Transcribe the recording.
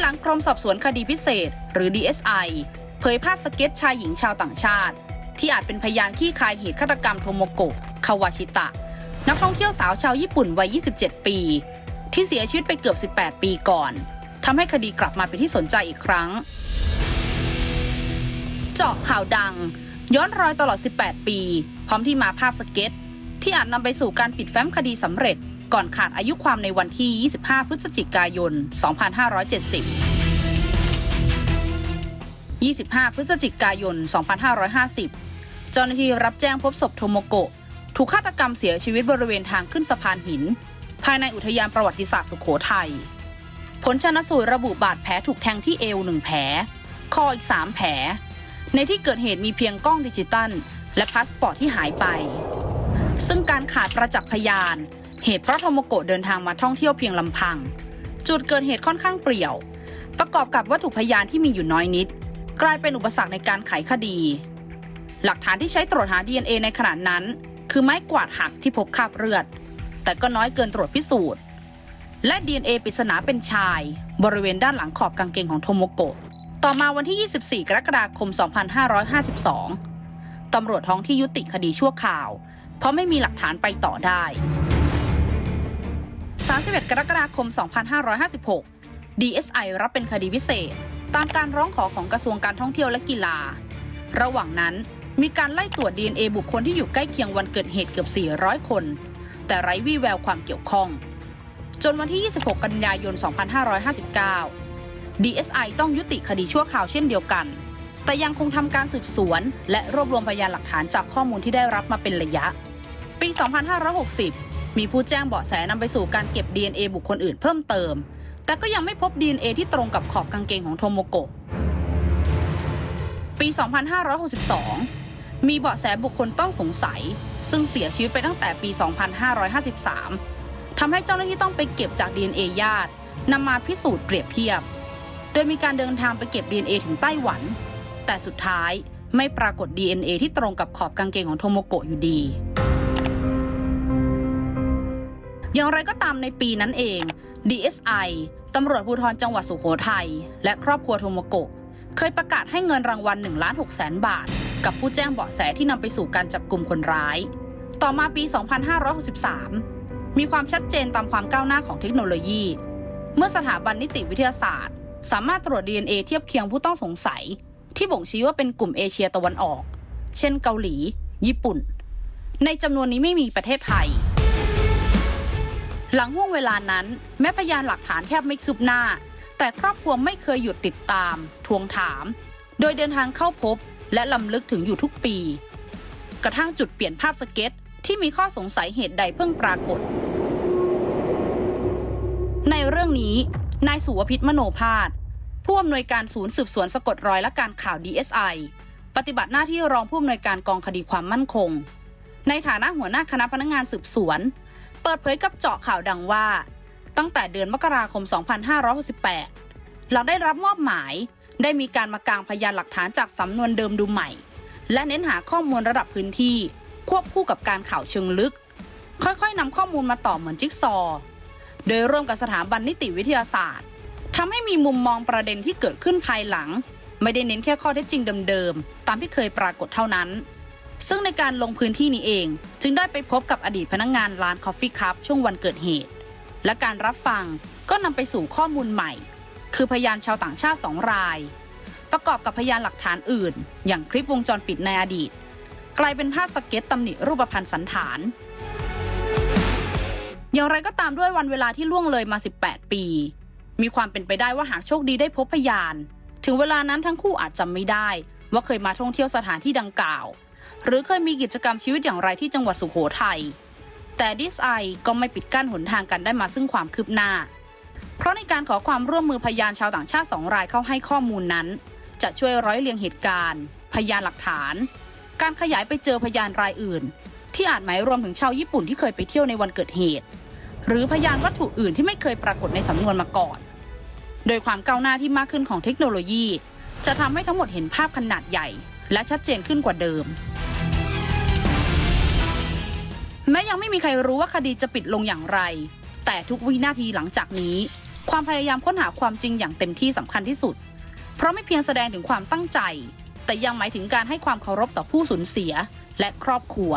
หลังคลุมสอบสวนคดีพิเศษ หรือ DSI เผยภาพสเก็ตชายหญิงชาวต่างชาติ ที่อาจเป็นพยานขี้คายเหตุฆาตกรรมโทโมโกะคาวาชิตะ นักท่องเที่ยวสาวชาวญี่ปุ่นวัย 27 ปี ที่เสียชีวิตไปเกือบ 18 ปีก่อนทำให้คดีกลับมาเป็นที่สนใจอีกครั้ง เจาะข่าวดัง ย้อนรอยตลอด 18 ปี พร้อมที่มาภาพสเก็ต ที่อาจนำไปสู่การปิดแฟ้มคดีสำเร็จ ก่อนขาดอายุความในวันที่ 25 พฤศจิกายน 2570 25 พฤศจิกายน 2550 เจ้าหน้าที่รับแจ้งพบศพโทโมโกะ ถูกฆาตกรรมเสียชีวิตบริเวณทางขึ้นสะพานหิน ภายในอุทยานประวัติศาสตร์สุขโขทัย ผลชนสูตรระบุบาดแผลถูกแทงที่เอวหนึ่งแผล คออีก 3 แผล ในที่เกิดเหตุมีเพียงกล้องดิจิตัล และพาสปอร์ตที่หายไป ซึ่งการขาดประจักษ์พยาน เหตุเพราะโทโมโกะเดินทางมาท่องเที่ยวเพียงลำพัง จุดเกิดเหตุค่อนข้างเปลี่ยว ประกอบกับวัตถุพยานที่มีอยู่น้อยนิด กลายเป็นอุปสรรคในการไขคดี หลักฐานที่ใช้ตรวจหา DNA ในขณะนั้น คือไม้กวาดหักที่พบคราบเลือด แต่ก็น้อยเกินตรวจพิสูจน์ และ DNA ปริศนาเป็นชาย บริเวณด้านหลังขอบกางเกงของโทโมโกะต่อมาวันที่ 24 กรกฎาคม 2552ตำรวจท้องที่ยุติคดีชั่วคราว เพราะไม่มีหลักฐานไปต่อได้ 31 กรกฎาคม 2556 DSI รับเป็นคดีพิเศษ ตามการร้องขอของกระทรวงการท่องเที่ยวและกีฬา ระหว่างนั้นมีการไล่ตรวจ DNA บุคคลที่อยู่ใกล้เคียงวันเกิดเหตุเกือบ 400 คน แต่ไร้วี่แววความเกี่ยวข้อง จนวันที่ 26 กันยายน 2559 DSI ต้องยุติคดีชั่วคราวเช่นเดียวกัน แต่ยังคงทำการสืบสวน และรวบรวมพยานหลักฐานจากข้อมูลที่ได้รับมาเป็นระยะ ปี 2560 มีผู้แจ้งเบาะแสนำไปสู่การเก็บ DNA บุคคลอื่นเพิ่มเติม แต่ก็ยังไม่พบ DNA ที่ตรงกับขอบกางเกงของโทโมโกะ ปี 2562 มีเบาะแสบุคคลต้องสงสัย ซึ่งเสียชีวิตไปตั้งแต่ปี 2553 ทำให้เจ้าหน้าที่ต้องไปเก็บจาก DNA ญาตินำมาพิสูจน์เปรียบเทียบ โดยมีการเดินทางไปเก็บ DNA ถึงไต้หวัน แต่สุดท้ายไม่ปรากฏ DNA ที่ตรงกับขอบกางเกงของโทโมโกะอยู่ดี อย่างไรก็ตามในปีนั้นเอง DSI ตำรวจภูธรจังหวัดสุโขทัยและครอบครัวโทโมโกะเคยประกาศให้เงินรางวัล1ล้าน6แสนบาท กับผู้แจ้งเบาะแสที่นำไปสู่การจับกลุ่มคนร้าย ต่อมาปี 2563 มีความชัดเจนตามความก้าวหน้าของเทคโนโลยี เมื่อสถาบันนิติวิทยาศาสตร์ สามารถตรวจ DNA เทียบเคียงผู้ต้องสงสัย ที่บ่งชี้ว่าเป็นกลุ่มเอเชียตะวันออก เช่นเกาหลี ญี่ปุ่น ในจำนวนนี้ไม่มีประเทศไทย หลังห่วงเวลานั้นแม้พยานหลักฐานแทบไม่คืบหน้า แต่ครอบครัวไม่เคยหยุดติดตาม ทวงถาม โดยเดินทางเข้าพบ และลำลึกถึงอยู่ทุกปี กระทั่งจุดเปลี่ยนภาพสเก็ต ที่มีข้อสงสัยเหตุใดเพิ่งปรากฏ ในเรื่องนี้ นายสุวพิษมโนพาสผู้อำนวยการศูนย์สืบสวนสะกดรอยและการข่าว DSI ปฏิบัติหน้าที่รองผู้อำนวยการกองคดีความมั่นคง ในฐานะหัวหน้าคณะพนักงานสืบสวน เปิดเผยกับเจาะข่าวดังว่า ตั้งแต่เดือนมกราคม 2568 หลังได้รับมอบหมายได้มีการมากางพยานหลักฐานจากสำนวนเดิมดูใหม่ และเน้นหาข้อมูลระดับพื้นที่ ควบคู่กับการข่าวเชิงลึก ค่อยๆนำข้อมูลมาต่อเหมือนจิ๊กซอว์โดยร่วมกับสถาบันนิติวิทยาศาสตร์ทำให้มีมุมมองประเด็นที่เกิดขึ้นภายหลัง ไม่ได้เน้นแค่ข้อเท็จจริงเดิมๆตามที่เคยปรากฏเท่านั้น ซึ่งในการลงพื้นที่นี้เอง จึงได้ไปพบกับอดีตพนักงงานร้านคอฟฟี่คัพช่วงวันเกิดเหตุ และการรับฟังก็นำไปสู่ข้อมูลใหม่ คือพยานชาวต่างชาติสองราย ประกอบกับพยานหลักฐานอื่น อย่างคลิปวงจรปิดในอดีต กลายเป็นภาพสเก็ตตำหนิรูปพรรณสันฐาน อย่างไรก็ตามด้วยวันเวลาที่ล่วงเลยมา 18 ปี มีความเป็นไปได้ว่าหากโชคดีได้พบพยาน ถึงเวลานั้นทั้งคู่อาจจำไม่ได้ ว่าเคยมาท่องเที่ยวสถานที่ดังกล่าว หรือเคยมีกิจกรรมชีวิตอย่างไรที่จังหวัดสุโขทัยแต่ดิสไอก็ไม่ปิดกั้นหนทางกันได้มาซึ่งความคืบหน้า เพราะในการขอความร่วมมือพยานชาวต่างชาติสองรายเข้าให้ข้อมูลนั้น จะช่วยร้อยเรียงเหตุการณ์ พยานหลักฐาน การขยายไปเจอพยานรายอื่น ที่อาจหมายรวมถึงชาวญี่ปุ่นที่เคยไปเที่ยวในวันเกิดเหตุ หรือพยานวัตถุอื่นที่ไม่เคยปรากฏในสำนวนมาก่อน โดยความก้าวหน้าที่มากขึ้นของเทคโนโลยี จะทำให้ทั้งหมดเห็นภาพขนาดใหญ่ และชัดเจนขึ้นกว่าเดิม แม้ยังไม่มีใครรู้ว่าคดีจะปิดลงอย่างไร แต่ทุกวินาทีหลังจากนี้ ความพยายามค้นหาความจริงอย่างเต็มที่สำคัญที่สุด เพราะไม่เพียงแสดงถึงความตั้งใจ แต่ยังหมายถึงการให้ความเคารพต่อผู้สูญเสียและครอบครัว